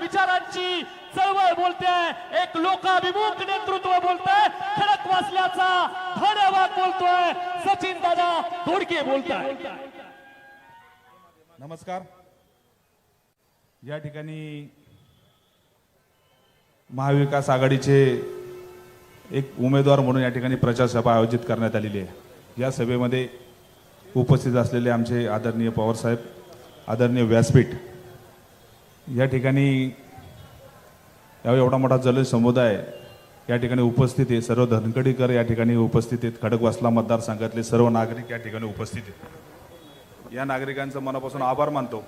विचारांची चळवळ बोलते. एक लोकाभिमुख नेतृत्व बोलतंय खडक वाचल्याचा धन्यवाद बोलतोय. सचिन दादा धोडके बोलताय. नमस्कार. या ठिकाणी महाविकास आघाडीचे एक उमेदवार म्हणून या ठिकाणी प्रचार सभा आयोजित करण्यात आलेली आहे. या सभेमध्ये उपस्थित असलेले आमचे आदरणीय पवारसाहेब आदरणीय व्यासपीठ या ठिकाणी या एवढा मोठा जल समुदाय या ठिकाणी उपस्थित आहे. सर्व धनकडीकर या ठिकाणी उपस्थित आहेत. खडकवासला मतदारसंघातले सर्व नागरिक या ठिकाणी उपस्थित आहेत. या नागरिकांचं मनापासून आभार मानतो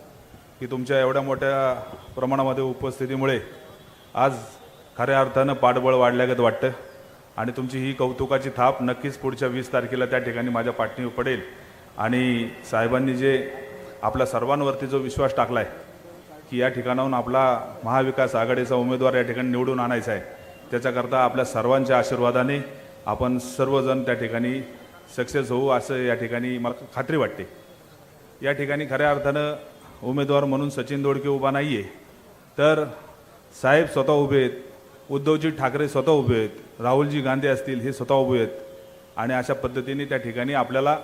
की तुमच्या एवढ्या मोठ्या प्रमाणामध्ये उपस्थितीमुळे आज खऱ्या अर्थानं पाठबळ वाढल्यागत वाटतं आणि तुमची ही कौतुकाची थाप नक्कीच पुढच्या वीस तारखेला त्या ठिकाणी माझ्या पाठणीवर पडेल. आणि साहेबांनी जे आपल्या सर्वांवरती जो विश्वास टाकला आहे की या ठिकाणाहून आपला महाविकास आघाडीचा उमेदवार या ठिकाणी निवडून आणायचा आहे. त्याच्याकरता आपल्या सर्वांच्या आशीर्वादाने आपण सर्वजण त्या ठिकाणी सक्सेस होऊ असं या ठिकाणी मला खात्री वाटते. या ठिकाणी खऱ्या अर्थानं उमेदवार म्हणून सचिन दोडके उभा नाही आहे तर साहेब स्वतः उभे आहेत उद्धवजी ठाकरे स्वतः उभे आहेत राहुलजी गांधी असतील हे स्वतः उभे आहेत. आणि अशा पद्धतीने त्या ठिकाणी आपल्याला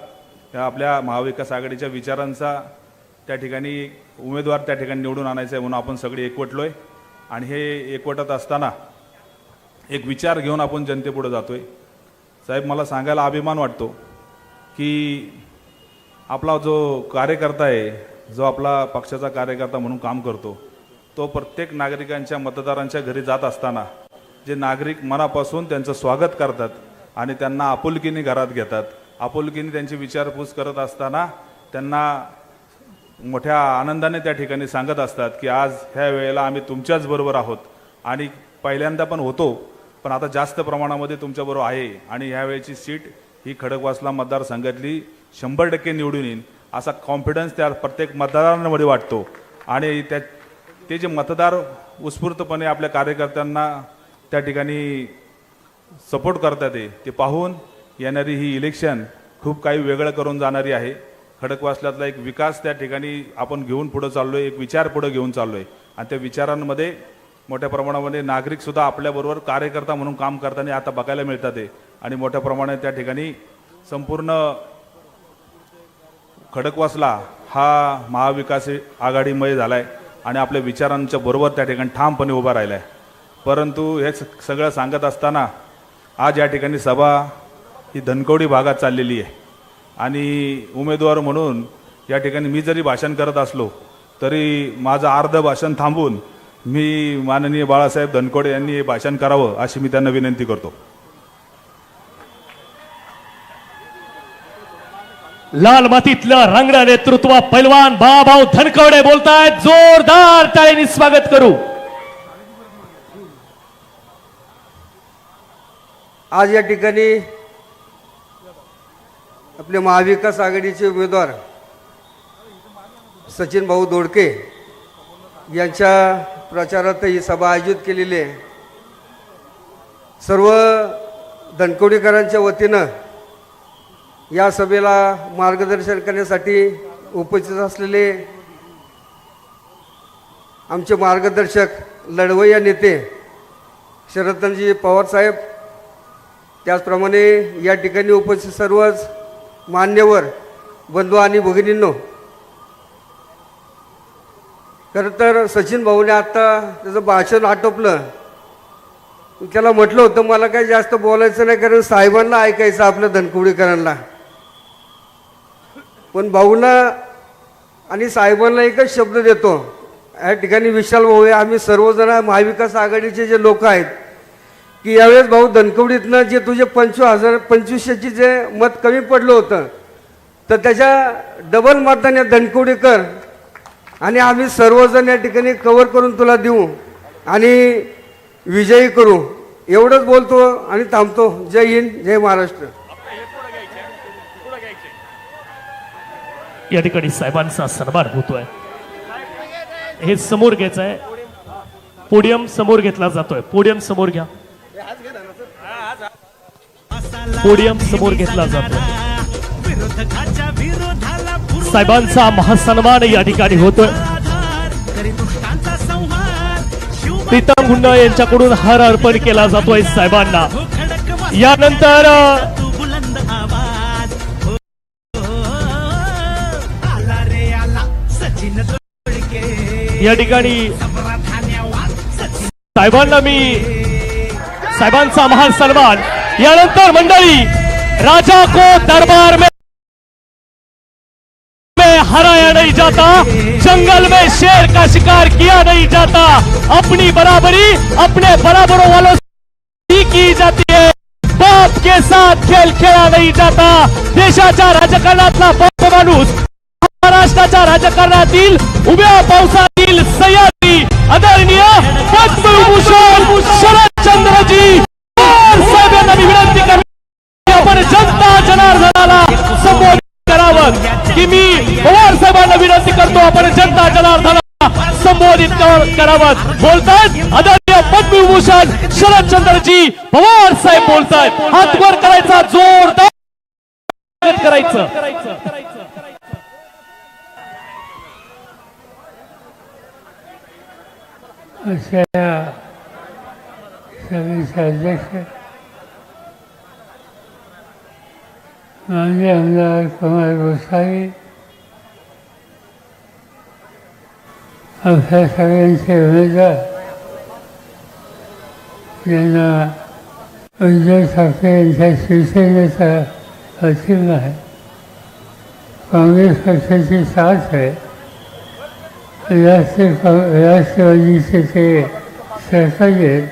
आपल्या महाविकास आघाडीच्या विचारांचा त्या ठिकाणी उमेदवार त्या ठिकाणी निवडून आणायचा आहे म्हणून आपण सगळे एकवटलो आहे आणि हे एकवटत असताना एक विचार घेऊन आपण जनतेपुढे आहे साहेब मला सांगायला अभिमान वाटतो की आपला जो कार्यकर्ता आहे जो आपला पक्षाचा कार्यकर्ता म्हणून काम करतो तो प्रत्येक नागरिकांच्या मतदारांच्या घरी जात असताना जे नागरिक मनापासून त्यांचं स्वागत करतात आणि त्यांना आपुलकीने घरात घेतात आपुलकीने त्यांची विचारपूस करत असताना त्यांना मोठ्या आनंदाने त्या ठिकाणी सांगत असतात की आज ह्या वेळेला आम्ही तुमच्याच बरोबर आहोत. आणि पहिल्यांदा पण होतो पण आता जास्त प्रमाणामध्ये तुमच्याबरोबर आहे. आणि ह्यावेळेची सीट ही खडकवासला मतदारसंघातली शंभर टक्के निवडून येईल असा कॉन्फिडन्स त्या प्रत्येक मतदारांमध्ये वाटतो. आणि त्या ते जे मतदार उत्स्फूर्तपणे आपल्या कार्यकर्त्यांना त्या ठिकाणी सपोर्ट करतात ते पाहून येणारी ही इलेक्शन खूप काही वेगळं करून जाणारी आहे. खडकवासल्यातला एक विकास त्या ठिकाणी आपण घेऊन पुढं चाललो आहे एक विचार पुढं घेऊन चाललो आहे आणि त्या विचारांमध्ये मोठ्या प्रमाणामध्ये नागरिकसुद्धा आपल्याबरोबर कार्यकर्ता म्हणून काम करताना आता बघायला मिळतात आहे आणि मोठ्या प्रमाणात त्या ठिकाणी संपूर्ण खडकवासला हा महाविकास आघाडीमय झाला आहे आणि आपल्या विचारांच्या बरोबर त्या ठिकाणी ठामपणे उभा राहिला आहे परंतु हे सगळं सांगत असताना आज या ठिकाणी सभा ही धनकवडी भागात चाललेली आहे. आणि उमेदवार म्हणून या ठिकाणी मी जरी भाषण करत असलो तरी माझं अर्ध भाषण थांबून मी माननीय बाळासाहेब धनकोडे यांनी हे भाषण करावं अशी मी त्यांना विनंती करतो. लाल मातीतलं रंगणं नेतृत्व पैलवान बाबाऊ धनकवडे बोलतायत. जोरदार टाळीने स्वागत करू. आज या ठिकाणी आपले महाविकास आघाडीचे उमेदवार सचिन भाऊ दोडके यांच्या प्रचारात ही सभा आयोजित केलेली आहे. सर्व धनकवडीकरांच्या वतीनं या सभेला मार्गदर्शन करण्यासाठी उपस्थित असलेले आमचे मार्गदर्शक लढवय्या नेते शरदजी पवारसाहेब त्याचप्रमाणे या ठिकाणी उपस्थित सर्वच मान्यवर बंधू आणि भगिनींनो खरं तर सचिन भाऊने आत्ता त्याचं भाषण आटोपलं. त्याला म्हटलं होतं मला काही जास्त बोलायचं नाही कारण साहेबांना ऐकायचं आपल्या धनकुडीकरांना. पण भाऊला आणि साहेबांना एकच शब्द देतो. या ठिकाणी विशाल भाऊ आहे आम्ही सर्वजण महाविकास आघाडीचे जे लोक आहेत की यावेळेस भाऊ धनकवडीतनं जे तुझे पंचवीस हजार पंचवीसशेची जे मत कमी पडलं होतं तर त्याच्या डबल मताने दणकवडी धनकवडीकर आणि आम्ही सर्वजण या ठिकाणी कव्हर करून तुला देऊ आणि विजयी करू. एवढंच बोलतो आणि थांबतो. जय हिंद जय महाराष्ट्र. या ठिकाणी साहेबांचा सन्मान होतोय. हे समोर घ्यायचं आहे पोडियम समोर घेतला जातोय. पोडियम समोर घ्या. पोडियम समोर घेतला विरोधाला साहेबांचा महासन्मान या ठिकाणी होतोय. प्रीतम गुंड यांच्याकडून हार अर्पण केला जातोय साहेबांना. हो खडक यानंतर हो, हो, आला रे आला सचिन तोडके. या ठिकाणी साहेबांना मी साहेबांचा महान सन्मान. यानंतर राजा को दरबार में हराया नहीं जाता. जंगल में शेर का शिकार किया नहीं जाता. अपनी बराबरी अपने बराबरों वालों से की जाती है. बाप के साथ खेल खेळा नाही जाता. देशाच्या राजकारणातला बाप माणूस महाराष्ट्राच्या राजकारणातील उभ्या पावसातील सह्याद्री. आदरणीय पद्मविभूषण शरदचंद्रजी कर- बोलतायत आदरणीय पद्मविभूषण शरदचंद्रजी पवार साहेब बोलतायत. हातवर करायचा जोरदार करायचं. अशा सभेचे अध्यक्ष माननीय आमदार कुमार गोसावी आमच्या सगळ्यांचे उमेदवार ज्यांना उद्धव ठाकरे यांच्या शिवसेनेचा पाठिंबा आहे. काँग्रेस पक्षाची साथ आहे. राष्ट्रीय राष्ट्रवादीचे ते सहकारी आहेत.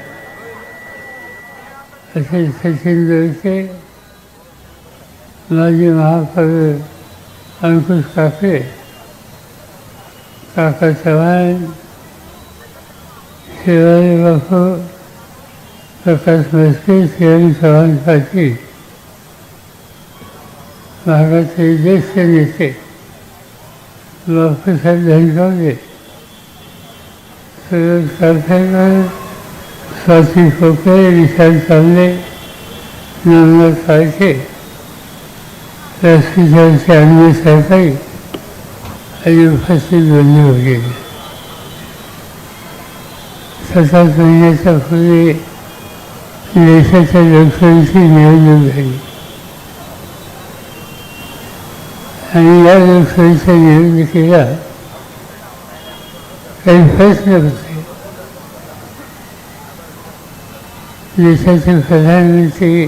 असे सचिन दोळके माजी महापौर अंकुश काकडे काका चव्हाण शिवाजी बापू प्रकाश मस्के शिवाजी चव्हाण पाटील भागाचे ज्येष्ठ नेते बापूसाहेब धनगावले सुरेश कालखेकर स्वाती खोके विशाल कांबळे नवनाथ फाळके राष्ट्रीय अन्य सहकारी आणि उपस्थित बंधू वगैरे सात पूर्वी देशाच्या लोकसभेची निवडणूक झाली आणि या लोकसभेच्या निवडणुकीला काही प्रश्न होते देशाचे प्रधानमंत्री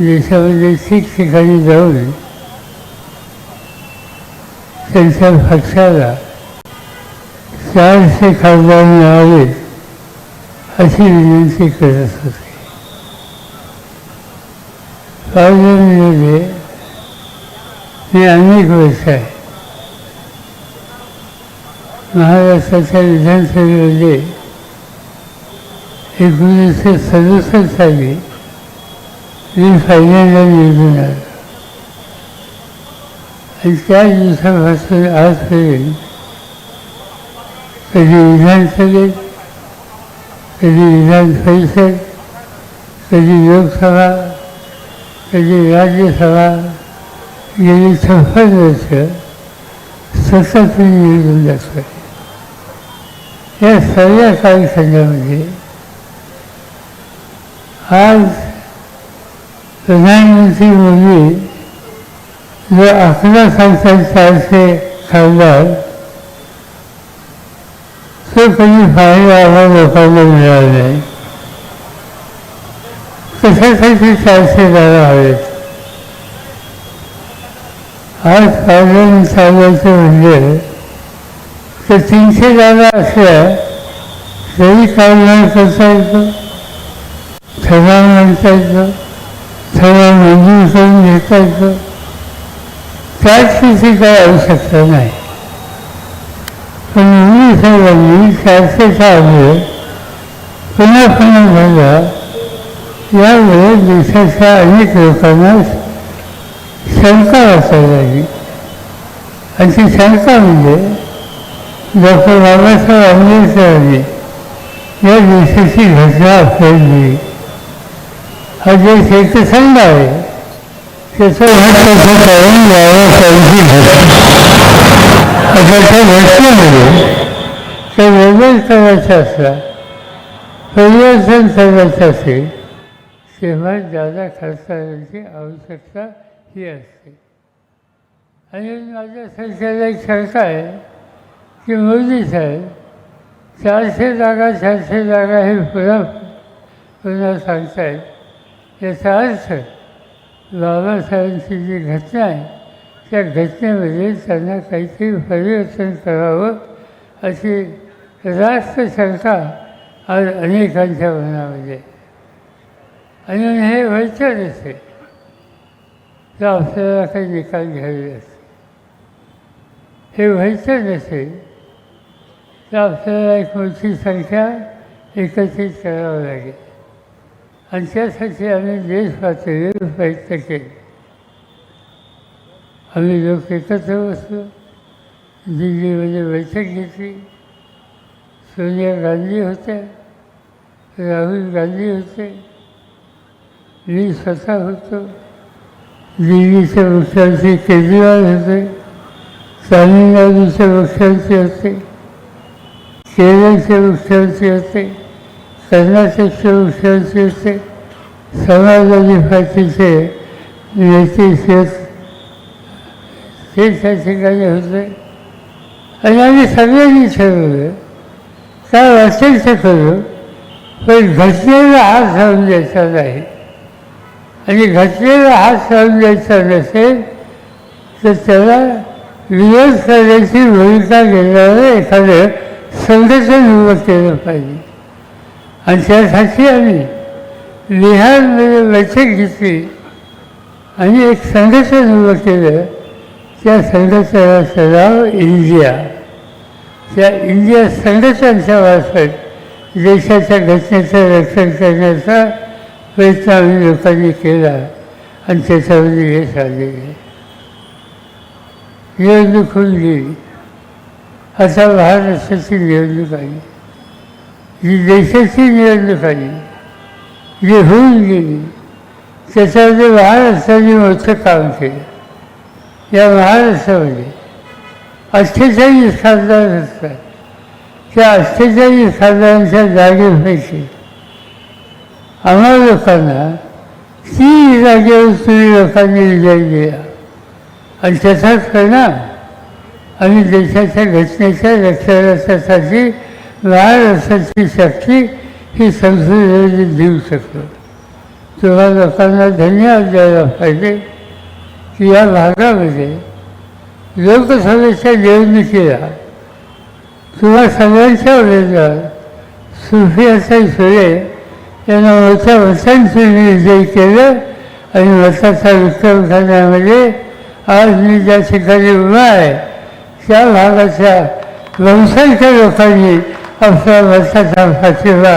देशामध्ये ठिकठिकाणी जाऊन त्यांच्या पक्षाला चारशे खासदार मिळावे अशी विनंती करत होते पार्लमेंटमध्ये मी अनेक वर्ष आहे महाराष्ट्राच्या विधानसभेमध्ये एकोणीसशे सदुसष्ट साली मी पहिल्यांदा निवडून आलो त्या दिवसापासून आजपर्यंत कधी विधानसभेत कधी विधान परिषद कधी लोकसभा कधी राज्यसभा गेली छप्पन वर्ष सतत मी निवडून दाखवले या सगळ्या कालखंडामध्ये आज प्रधानमंत्री मोदी जे आकडा सांगतात चारशे खासदार ते कधी पाहिला आम्हाला लोकांना मिळाले. नाही कशासाठी चारशे जागा हवेत आज पार्लमेंट चालवायचं म्हणजे तर तीनशे जागा असल्या तरी कामगार करता येतं. ठराव मांडता येतं. ठराव मंजूर करून घेता येतं. त्यात तिथे काही आवश्यकता नाही पण मी साहेबांनी चारशे सहामुळे पुन्हा पुन्हा झाला यामुळे देशाच्या अनेक लोकांना शंका वाचायला लागली आणि ती शंका म्हणजे डॉक्टर बाबासाहेब आंबेडकरांनी या देशाची घटना फैलली हा देश एक एकसंध आहे त्याचं महत्वाचं कारण बाबासाहेबांची घटना आता त्या घटनेमध्ये वेगळं करायचं असला परिवर्तन करायचं असेल तेव्हा जादा खर्चाची आवश्यकता ही असते आणि माझ्या सरकारला एक शंका आहे. की मोदी साहेब चारशे जागा चारशे जागा हे पुन्हा पुन्हा सांगतायत याचा अर्थ बाबासाहेबांची जी घटना आहे त्या घटनेमध्ये त्यांना काहीतरी परिवर्तन करावं अशी रास्त शंका आज अनेकांच्या मनामध्ये. आणि हे व्हायचं नसेल तर आपल्याला काही निकाल घ्यावे असते हे व्हायचं नसेल तर आपल्याला एक मोठी संख्या एकत्रित करावं लागेल. आणि त्यासाठी आम्ही देश पातळीवर प्रयत्न केले. आम्ही लोक एकत्र बसलो. दिल्लीमध्ये बैठक घेतली. सोनिया गांधी होत्या राहुल गांधी होते. मी स्वतः होतो. दिल्लीचे मुख्यमंत्री केजरीवाल होते. तामिळनाडूचे मुख्यमंत्री होते. केरळचे मुख्यमंत्री होते. कर्नाटकचे मुख्यमंत्री होते समाजवादी पार्टीचे नेते शेत ते त्या ठिकाणी होते आणि आम्ही सगळ्यांनी ठरवलं काय वाटेल ते करू पण घटनेला हात लावून द्यायचा नाही आणि घटनेला हात लावून द्यायचा नसेल तर त्याला विरोध करण्याची भूमिका घेणारं एखादं संघटन उभं केलं पाहिजे. आणि त्यासाठी आम्ही बिहारमध्ये बैठक घेतली. आणि एक संघटन उभं केलं. त्या संघटनाचं नाव इंडिया. त्या इंडिया संघटनच्या मार्फत देशाच्या घटनेचं रक्षण करण्याचा प्रयत्न आम्ही लोकांनी केला. आणि त्याच्यामध्ये यश आलेले निवडणूक होऊन गेली. आता महाराष्ट्राची निवडणूक आली. जी देशाची निवडणूक आली जी होऊन गेली त्याच्यामध्ये महाराष्ट्राने मोठं काम केलं. या महाराष्ट्रामध्ये अठ्ठेचाळीस खासदार असतात. त्या अठ्ठेचाळीस खासदारांच्या जागे व्हायचे. आम्हा लोकांना ती जागेवर तुम्ही लोकांनी विजय दिला. आणि त्याचाच परिणाम आणि देशाच्या घटनेच्या रक्षणासाठी महाराष्ट्राची शक्ती ही संसदेने देऊ शकतो. तेव्हा लोकांना धन्यवाद द्यायला पाहिजे की या भागामध्ये लोकसभेच्या निवडणुकीला किंवा सगळ्यांच्या उमेदवार सुफियासाई सुळे यांना मोठ्या मतांची विजयी केलं आणि मताचा विक्रम करण्यामध्ये आज मी ज्या ठिकाणी उभा आहे त्या भागाच्या बहुसंख्य लोकांनी आमच्या मताचा पाठिंबा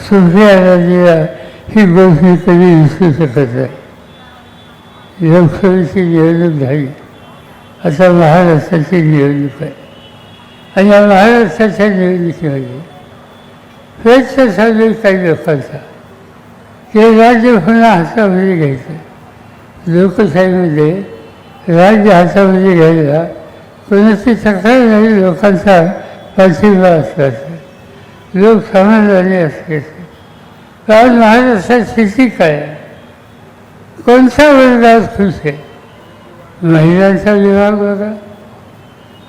सुफियाला दिला ही गोष्ट कधी दिसू शकत नाही लोकसभेची निवडणूक झाली आता महाराष्ट्राची निवडणूक आहे आणि या महाराष्ट्राच्या निवडणुकीमध्ये प्रयत्न चालू आहे काही लोकांचा ते राज्य पुन्हा हातामध्ये घ्यायचं लोकशाहीमध्ये राज्य हातामध्ये घ्यायला कोणाची तक्रार नाही लोकांचा पाठिंबा लोक लोक समाधानी असल्याचं कारण महाराष्ट्रात स्थिती काय? कोणता वर्ग आज खुश आहे महिलांचा विभाग बघा.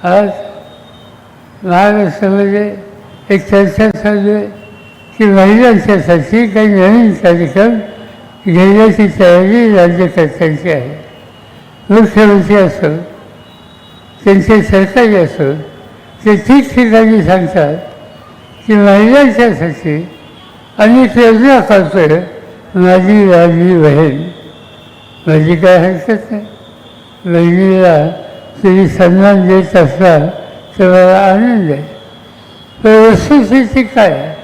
आज महाराष्ट्रामध्ये एक चर्चा चालू आहे की महिलांच्यासाठी काही नवीन कार्यक्रम घेण्याची तयारी राज्यकर्त्यांची आहे. मुख्यमंत्री असो त्यांचे सरकारी असो ते ठिकठिकाणी सांगतात की आणि अनेक योजना करतोय माझी माझी बहीण. माझी काय हरकत नाही. बहिणीला तुम्ही सन्मान देत असला तर मला आनंद आहे. तर वस्तुस्थिती काय? आहे?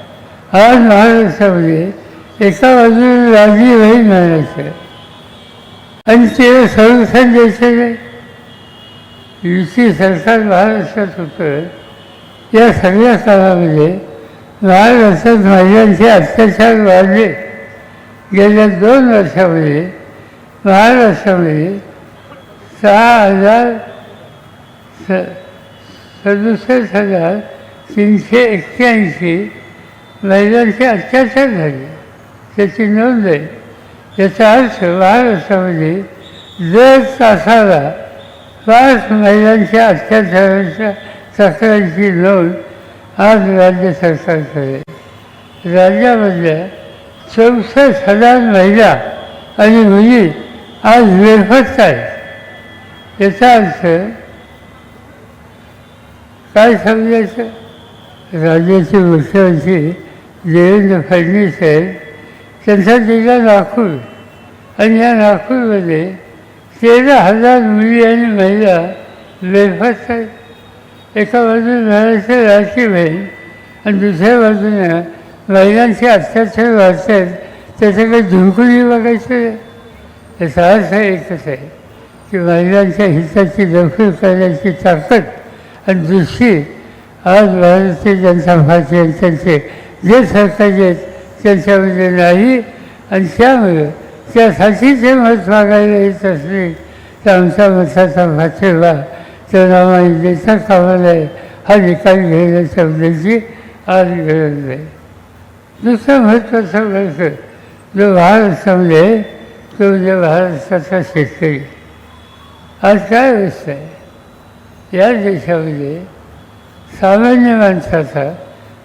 आज महाराष्ट्रामध्ये एका बाजूला राजी बहीण म्हणायचं आणि तिला संरक्षण द्यायचं नाही. युती सरकार महाराष्ट्रात होतं. या सगळ्या काळामध्ये महाराष्ट्रात महिलांचे अत्याचार वाढले. गेल्या दोन वर्षामध्ये महाराष्ट्रामध्ये सहा हजार स सदुसष्ट हजार तीनशे एक्क्याऐंशी महिलांचे अत्याचार झाले. त्याची नोंद आहे. याचा अर्थ महाराष्ट्रामध्ये दर तासाला पाच महिलांच्या अत्याचाराच्या तक्रारीची नोंद आज राज्य सरकार करेल. राज्यामधल्या चौसष्ट हजार महिला आणि मुली आज बेरफत आहेत. याचा अर्थ काय समजायचं? राज्याचे मुख्यमंत्री देवेंद्र फडणवीस आहेत त्यांचा जिल्हा नागपूर आणि या नागपूरमध्ये तेरा हजार मुली आणि महिला बेरफत आहेत. एका बाजूने महाराष्ट्र राशी बहीण आणि दुसऱ्या बाजूने महिलांचे अत्याचार वाचतात त्याचं त्याच्याकडे झुंकूनही बघायचं नाही. याचा अर्थ एकच आहे की महिलांच्या हिताची दखल करण्याची ताकद आणि दुसरी आज भारतीय जनता पार्टी आणि त्यांचे जे सरकार आहेत त्यांच्यामध्ये नाही आणि त्यामुळे त्यासाठी ते मत मागायला येत असले तर आमच्या मताचा पाठिंबा त्यांना आम्हाला आहे हा निकाल घेण्याच्या उद्देशी आज गरज नाही दुसरा महत्त्वाचा वर्ग जो महाराष्ट्रामध्ये तो म्हणजे महाराष्ट्राचा शेतकरी आज काय अवस्था आहे या देशामध्ये सामान्य माणसाचा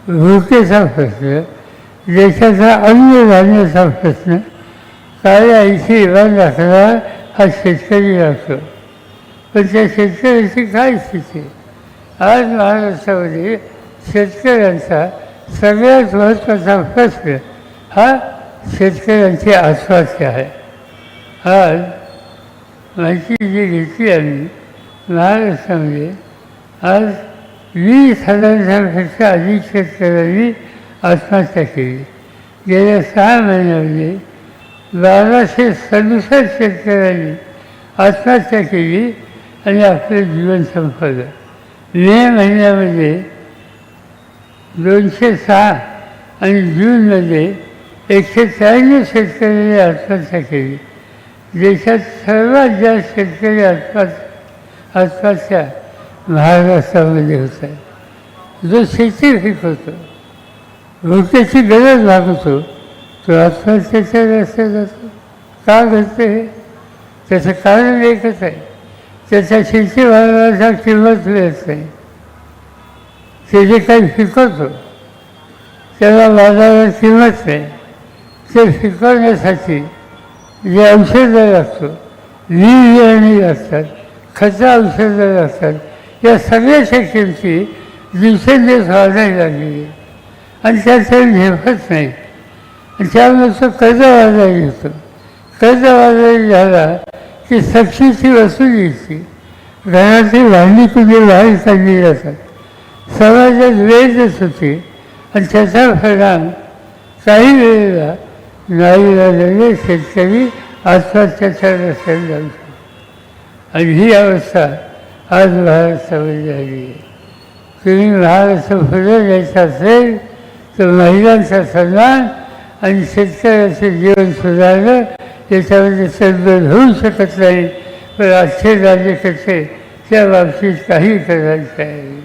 भूकेचा प्रश्न देशाचा अन्नधान्याचा प्रश्न काय ऐंशी इमान राखणारा हा शेतकरी राखतो पण त्या शेतकऱ्याची काय स्थिती? आज महाराष्ट्रामध्ये शेतकऱ्यांचा सगळ्यात महत्त्वाचा प्रश्न हा शेतकऱ्यांची आत्महत्या आहे. आज माहिती जी घेतली आम्ही महाराष्ट्रामध्ये आज वीस हजारापेक्षा अधिक शेतकऱ्यांनी आत्महत्या केली. गेल्या सहा महिन्यामध्ये बाराशे सदुसष्ट शेतकऱ्यांनी आत्महत्या केली आणि आपलं जीवन संपवलं मे महिन्यामध्ये दोनशे सहा आणि जूनमध्ये एकशे त्र्याण्णव शेतकऱ्यांनी आत्महत्या केली देशात सर्वात जास्त शेतकरी आत्महत्या आत्महत्या महाराष्ट्रामध्ये होत आहे. जो शेती पिकवतो भुकेची गरज भागवतो तो आत्महत्येच्या रस्त्यात जातो. का घडतं हे? त्याचं कारण एकच आहे. त्याच्या शेतीमालाला किंमत मिळत. नाही ते जे काही शिकवतो त्याला वादाला किंमत नाही. ते शिकवण्यासाठी जे औषधं लागतो बियाणे लागतात खतं औषधं लागतात या सगळ्याच्या किमती दिवसेंदिवस वाढायला लागलेली आणि त्यात झेपत नाही. आणि त्यामुळे तो कर्ज वाजायला घेतो कर्ज वाजायला झाला की सक्तीची वसुलीची घराची भांडी कुठे बाहेर सांगली जातात. समाजात वेळच होते. आणि त्याचा परिणाम काही वेळेला नाही झालेले शेतकरी आत्महत्याच्या रस्त्यात जाऊ शकतो आणि ही अवस्था आज महाराष्ट्रामध्ये झाली आहे. तुम्ही महाराष्ट्र पुढे द्यायचं असेल तर महिलांचा सन्मान आणि शेतकऱ्याचं जीवन सुधारणं याच्यामध्ये तडजोड होऊ शकत नाही. पण राज्य कसे त्या बाबतीत काही करायचं आहे.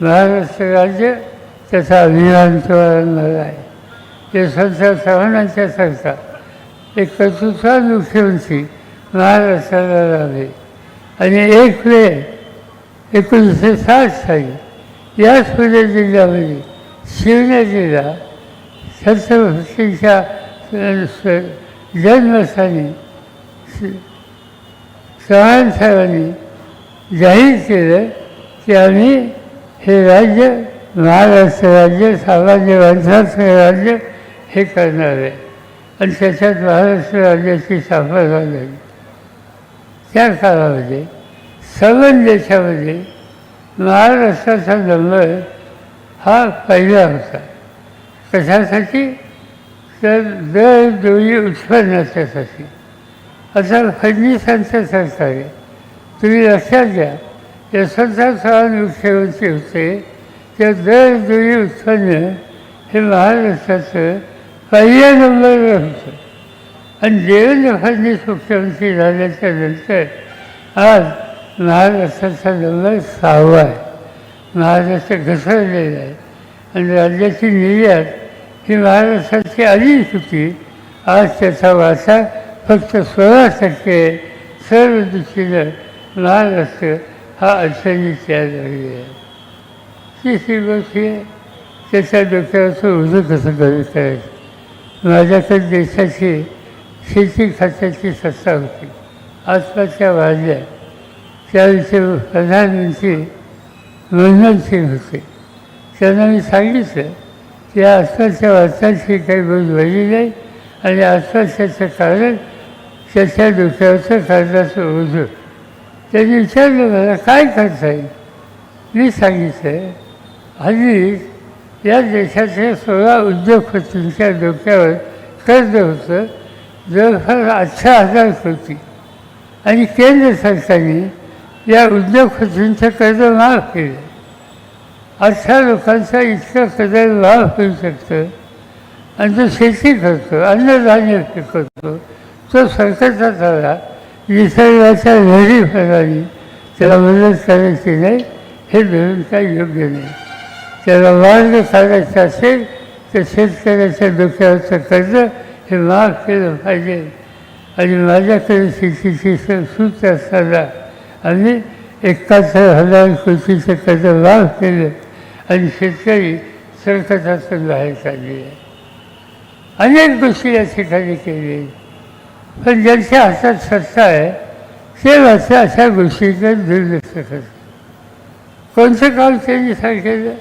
महाराष्ट्र राज्य त्याचा अभिमान मला आहे. यशवंतराव चव्हाणांच्या सरकार एक कर्तृत्वान मुख्यमंत्री महाराष्ट्राला लाभले आणि एक मे एकोणीसशे साठ साली याच पुणे जिल्ह्यामध्ये शिवने जिल्हा छत्रपतींच्या जन्मस्थानी चव्हाण साहेबांनी जाहीर केलं की आम्ही हे राज्य महाराष्ट्र राज्य सामान्य माणसाचं राज्य हे करणार आहे. आणि त्याच्यात महाराष्ट्र राज्याची स्थापना झाली. त्या काळामध्ये सबन देशामध्ये महाराष्ट्राचा नंबर हा पहिला होता. कशासाठी? तर दर दोन्ही उत्पन्नाच्यासाठी आता फडणवीसांचं सरकार आहे. तुम्ही लक्षात घ्या यशवंतराव चव्हाण मुख्यमंत्री होते. त्या दर दोन्ही उत्पन्न हे महाराष्ट्राचं पहिल्या नंबरवर होतं. आणि देवेंद्र फडणवीस मुख्यमंत्री झाल्याच्यानंतर आज महाराष्ट्राचा नंबर सहावा आहे. महाराष्ट्र घसरलेला आहे. आणि राज्याची निर्यात ही महाराष्ट्राची आधीच होती आज त्याचा वारसा फक्त सोळा टक्के सर्व दृष्टीनं महाराष्ट्र हा अडचणीत तयार झालेला आहे. तिसरी गोष्ट ही आहे त्याच्या डोक्यावरचं उजं कसं कमी करायचं? माझ्याकडे देशाची शेती खात्याची सत्ता होती. आसपासच्या वाढल्या त्याविषयी प्रधानमंत्री मनमोहन सिंग होते. त्यांना मी सांगितलं या आसपासच्या वाचाची काही गोष्ट भरली नाही आणि आसपासच्याचं कारण त्याच्या डोक्यावरचं कर्जाचं ओझं त्यांनी विचारलं मला काय करता येईल? मी सांगितलं हल्ली या देशाच्या सोळा उद्योगपतींच्या डोक्यावर कर्ज होतं जवळपास अठरा हजार कोटी. आणि केंद्र सरकारने या उद्योगपतींचं कर्ज माफ केलं. अठरा लोकांचा इतका कर्ज लाभ होऊ शकतं. आणि जो शेती करतो अन्नधान्य पिकवतो. तो सरकारचा झाला निसर्गाच्या लहरीप्रमाणे त्याला मदत करायची नाही हे धरून काही योग्य नाही. त्याला मार्ग काढायचा असेल तर शेतकऱ्याच्या डोक्यावरचं कर्ज हे माफ केलं पाहिजे. आणि माझ्याकडे शेतीची सूत्र असताना आम्ही एकाहत्तर हजार कोटीचं कर्ज माफ केलं. आणि शेतकरी संकटातून बाहेर चालली. आहे अनेक गोष्टी या ठिकाणी केली. पण ज्यांच्या हातात सत्ता आहे ते मात्र अशा गोष्टीकडे दुर्लक्ष करतात. कोणतं काम त्यांनी सांगितलं?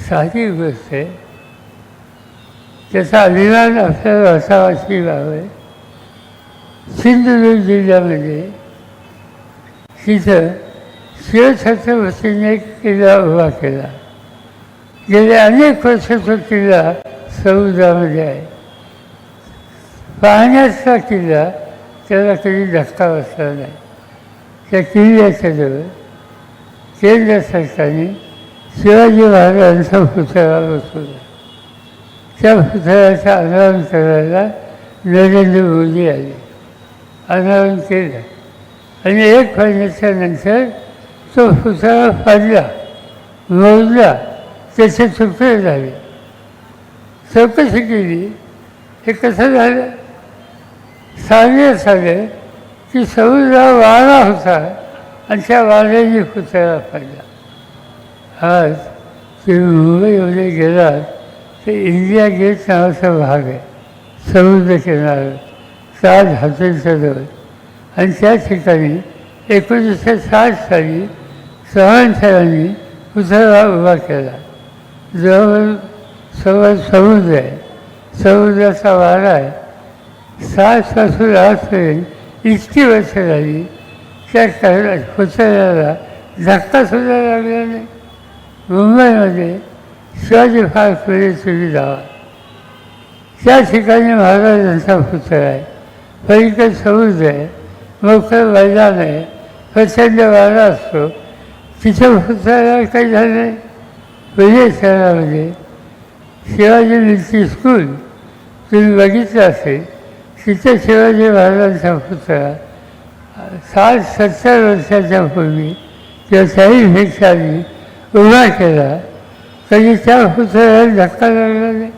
साधी गोष्ट आहे. त्याचा अभिमान आपल्याला असावाशी बाब. आहे सिंधुदुर्ग जिल्ह्यामध्ये तिथं शिवछत्रपतीने एक किल्ला उभा केला गेले अनेक वर्ष तो किल्ला समुद्रामध्ये आहे पाहण्याचा किल्ला त्याला कधी धक्का बसला नाही। त्या किल्ल्याच्या जवळ केंद्र सरकारने शिवाजी महाराजांचा पुतळा बसवला त्या पुतळ्याचं अनावरण करायला नरेंद्र मोदी आले अनावरण केलं आणि एक महिन्याच्या नंतर तो पुतळा पडला मोडला त्याचे तुकडे झाले. चौकशी केली हे कसं झालं? सांगण्यात आलं की समुद्र वारा होता आणि त्या वाऱ्याने पुतळा पडला. आज तुम्ही मुंबईमध्ये गेलात तर इंडिया गेट नावाचा भाग आहे. समुद्रकिनारा ताज हॉटेलच्या जवळ आणि त्या ठिकाणी एकोणीसशे साठ साली चव्हाण साहेबांनी पुतळा उभा केला. जवळ सवळ समुद्र आहे. समुद्राचा वारा आहे. सासपासून आजपर्यंत इतकी वर्ष झाली त्या कारण पुतळ्याला धक्कासुद्धा लागला नाही. मुंबईमध्ये शिवाजी फार पुढे तुम्ही जावा त्या ठिकाणी महाराजांचा पुतळा आहे. पलीकडे समुद्र आहे. मोकळं मैदान आहे. प्रचंड वारा असतो. तिथं पुतळ्याला काही झालं नाही म्हणजे शहरामध्ये. शिवाजी स्कूल तुम्ही बघितलं असेल. तिथं शिवाजी महाराजांचा पुतळा साठ सत्तर वर्षाच्या पूर्वी किंवा त्याही आधी उभा केला. तरी त्या पुतळ्याला धक्का लागला नाही.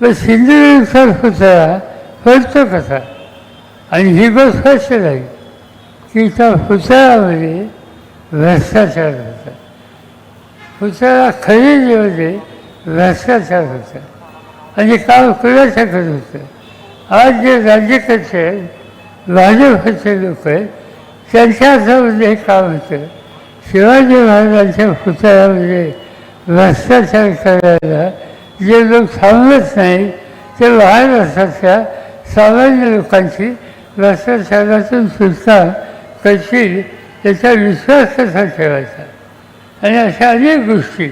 पण सिंधुदुर्गचा पुतळा फरतो कसा? आणि ही गोष्ट स्पष्ट झाली. की त्या पुतळ्यामध्ये भ्रष्टाचार होता. पुतळा खरेदीमध्ये भ्रष्टाचार होता. आणि काम कुणाच्याकडे होतं. आज जे राज्यकर्ते आहेत भाजपचे लोक आहेत त्यांच्या हातामध्ये हे काम होतं शिवाजी महाराजांच्या पुतळ्यामध्ये भ्रष्टाचार करायला जे लोक थांबत नाही ते महाराष्ट्राच्या सामान्य लोकांची भ्रष्टाचारातून सुटका कशी त्याचा विश्वास कसा ठेवायचा? आणि अशा अनेक गोष्टी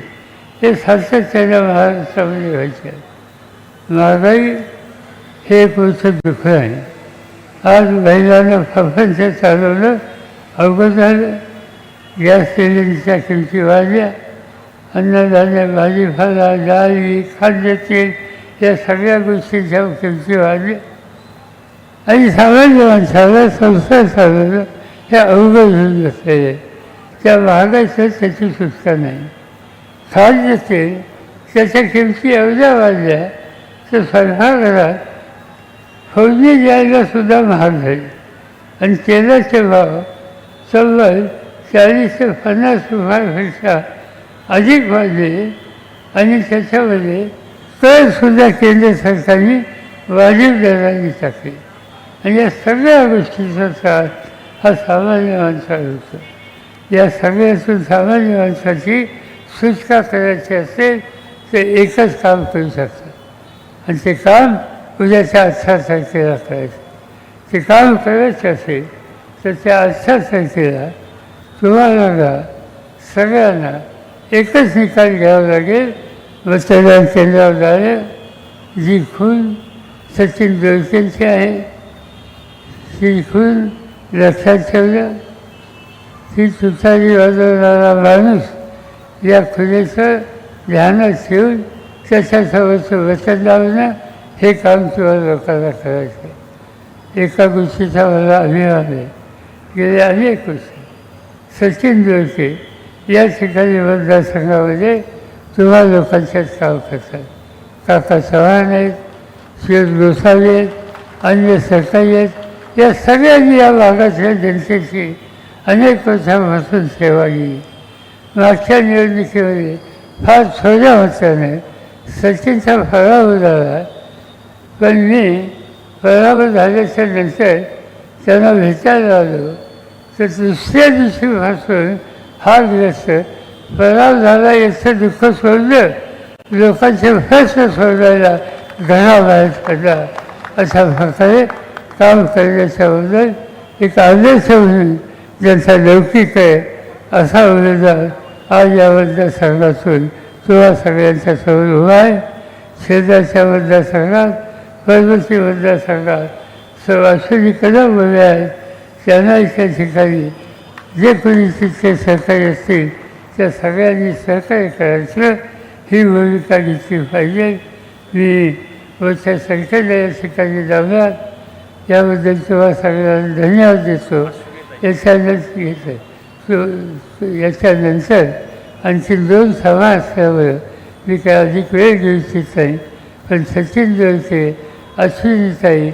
हे सातत्याने महाराष्ट्रामध्ये व्हायच्या महागाई हे एक मोठं दुःख आहे. आज महिलांना प्रपंच चालवलं अवघड झालं. गॅस सिलेंडरच्या किमती वाढल्या. अन्नधान्य भाजीपाला डाळी खाद्यतेल या सगळ्या गोष्टींच्या किमती वाढल्या. आणि सामान्य माणसाला संसार चालवलं हे अवघड होऊन बसलेलं त्या महागाईचं त्याची सुटका नाही. खाज तेल त्याच्या किमती एवढ्या वाढल्या तर स्वयंपाकघरात फौजी द्यायला सुद्धा महाग झाली. आणि तेलाचे भाव तब्बल चाळीस ते पन्नास रुपयापेक्षा अधिक वाढले आणि त्याच्यामध्ये करसुद्धा केंद्र सरकारने वाढीव दराने टाकले. आणि या सगळ्या गोष्टीचा त्रास हा सामान्य माणसाला होतो या सगळ्यातून सामान्य माणसाची सुटका करायची असेल तर एकच काम करू शकतात. आणि ते काम उद्याच्या अठरा तारखेला करायचं. ते काम करायचे असेल तर त्या अठरा तारखेला तुम्हाला सगळ्यांना एकच निकाल घ्यावा लागेल. मतदान केंद्रावर जाणं जी खून सचिन दोळकेंची आहे ती खून लक्षात ठेवलं? ती तुतारी वाजवणारा माणूस या खुलेचं ध्यानात ठेवून त्याच्यासोबतचं वचन लावणं हे काम किंवा लोकांना करायचं. आहे. एका गोष्टीचा मला अभिमान आहे. गेल्या अनेक गोष्टी सचिन जोशी या ठिकाणी मतदारसंघामध्ये तुम्हा लोकांच्याच काम करतात. काका चव्हाण आहेत शिव गोसावी आहेत अन्य सरकारी आहेत या सगळ्यांनी या भागातल्या जनतेची अनेक वर्षांपासून सेवा केली मागच्या निवडणुकीमध्ये फार थोड्या मताने सचिनचा पराभव झाला पण मी पराभव झाल्याच्यानंतर त्यांना भेटायला आलो तर दुसऱ्या दिवशीपासून हा ग्रस्त पराभव झाला याचं दुःख सोडलं? लोकांचे प्रश्न सोडायला घराबाहेर पडला. अशा प्रकारे काम करण्याच्याबद्दल एक आदर्श म्हणून ज्यांचा लौकिक आहे असा उमेदवार आज या मतदारसंघातून किंवा सगळ्यांच्या समोर उभा आहे. शेजारच्या मतदारसंघात पर्वती मतदारसंघात सर्व अश्विनी कदम उभे आहेत. त्यांना त्या ठिकाणी जे कोणी तिथले सहकारी असतील त्या सगळ्यांनी सहकार्य करायचं. ही भूमिका घेतली पाहिजे. मी मोठ्या संख्येने या ठिकाणी जाऊयात. याबद्दल तुम्हाला सगळ्यांना धन्यवाद देतो. याच्यानंतर घेतो. याच्यानंतर आणखी दोन सभा असल्यामुळं मी काय अधिक वेळ घेऊ इच्छित नाही पण सचिन दोळके अश्विनीताई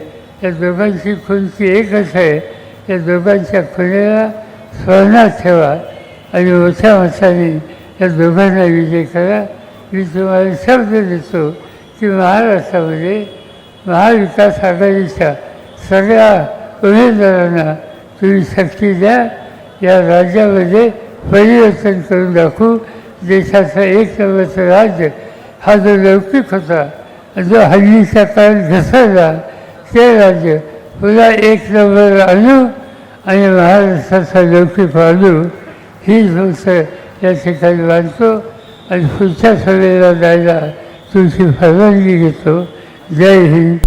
या दोघांची खुनची एकच आहे. या दोघांच्या खुनेला स्वर्णात ठेवा आणि मोठ्या मताने या दोघांना विजय करा. मी तुम्हाला शब्द देतो की महाराष्ट्रामध्ये महाविकास आघाडीच्या सगळ्या उमेदवारांना तुम्ही शक्ती द्या. या राज्यामध्ये परिवर्तन करून दाखवू. देशाचं एक नंबरचं राज्य हा जो लौकिक होता जो हल्लीच्या काळात घसरला ते राज्य पुन्हा एक नंबर आणू आणि महाराष्ट्राचा लौकिक आणू ही गोष्ट या ठिकाणी मानतो आणि पुढच्या सभेला जायला तुमची परवानगी घेतो. जय हिंद.